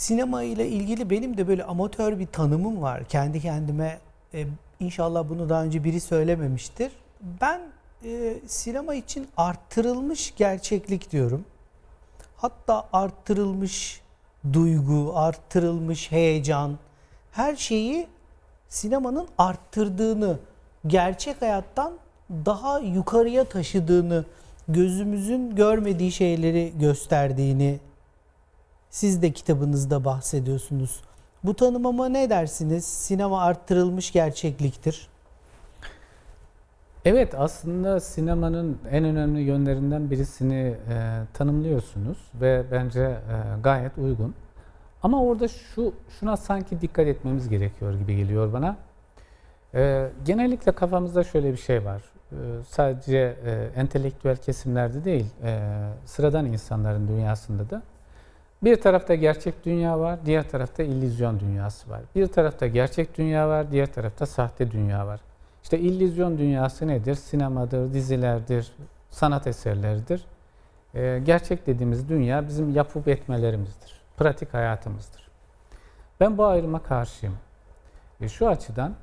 Sinema ile ilgili benim de böyle amatör bir tanımım var. Kendi kendime e, inşallah bunu daha önce biri söylememiştir. Ben e, sinema için arttırılmış gerçeklik diyorum. Hatta arttırılmış duygu, arttırılmış heyecan, her şeyi sinemanın arttırdığını, gerçek hayattan daha yukarıya taşıdığını, gözümüzün görmediği şeyleri gösterdiğini siz de kitabınızda bahsediyorsunuz. Bu tanımama ne dersiniz? Sinema arttırılmış gerçekliktir. Evet aslında sinemanın en önemli yönlerinden birisini e, tanımlıyorsunuz ve bence e, gayet uygun. Ama orada şu şuna sanki dikkat etmemiz gerekiyor gibi geliyor bana. E, genellikle kafamızda şöyle bir şey var. E, sadece e, entelektüel kesimlerde değil, e, sıradan insanların dünyasında da. Bir tarafta gerçek dünya var, diğer tarafta illüzyon dünyası var. Bir tarafta gerçek dünya var, diğer tarafta sahte dünya var. İşte illüzyon dünyası nedir? Sinemadır, dizilerdir, sanat eserleridir. Ee, gerçek dediğimiz dünya bizim yapıp etmelerimizdir. Pratik hayatımızdır. Ben bu ayrıma karşıyım. E, şu açıdan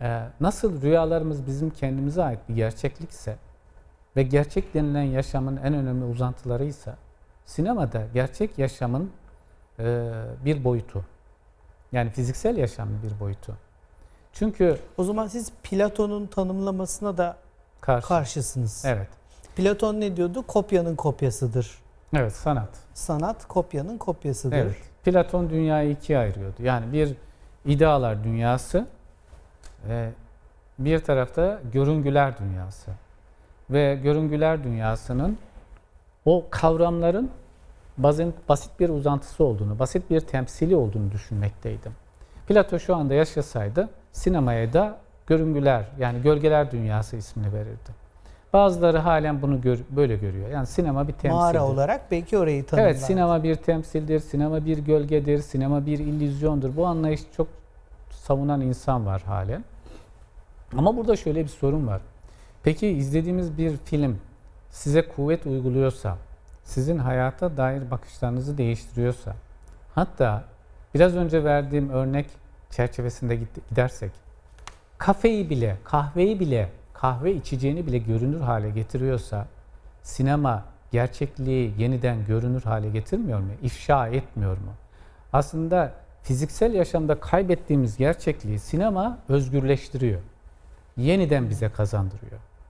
e, nasıl rüyalarımız bizim kendimize ait bir gerçeklikse ve gerçek denilen yaşamın en önemli uzantılarıysa sinemada gerçek yaşamın e, bir boyutu. Yani fiziksel yaşamın bir boyutu. Çünkü O zaman siz Platon'un tanımlamasına da karşı. karşısınız. Evet. Platon ne diyordu? Kopyanın kopyasıdır. Evet sanat. Sanat kopyanın kopyasıdır. Evet. Platon dünyayı ikiye ayırıyordu. Yani bir idealar dünyası ve bir tarafta görüngüler dünyası. Ve görüngüler dünyasının o kavramların bazen basit bir uzantısı olduğunu, basit bir temsili olduğunu düşünmekteydim. Plato şu anda yaşasaydı sinemaya da görüngüler yani gölgeler dünyası ismini verirdi. Bazıları halen bunu gör- böyle görüyor. Yani sinema bir temsildir. Mağara olarak belki orayı tanımlar. Evet, sinema bir temsildir, sinema bir gölgedir, sinema bir illüzyondur. Bu anlayış çok savunan insan var halen. Ama burada şöyle bir sorun var. Peki izlediğimiz bir film size kuvvet uyguluyorsa, sizin hayata dair bakışlarınızı değiştiriyorsa, hatta biraz önce verdiğim örnek çerçevesinde gid- gidersek, kafeyi bile, kahveyi bile, kahve içeceğini bile görünür hale getiriyorsa, sinema gerçekliği yeniden görünür hale getirmiyor mu? İfşa etmiyor mu? Aslında fiziksel yaşamda kaybettiğimiz gerçekliği sinema özgürleştiriyor. Yeniden bize kazandırıyor.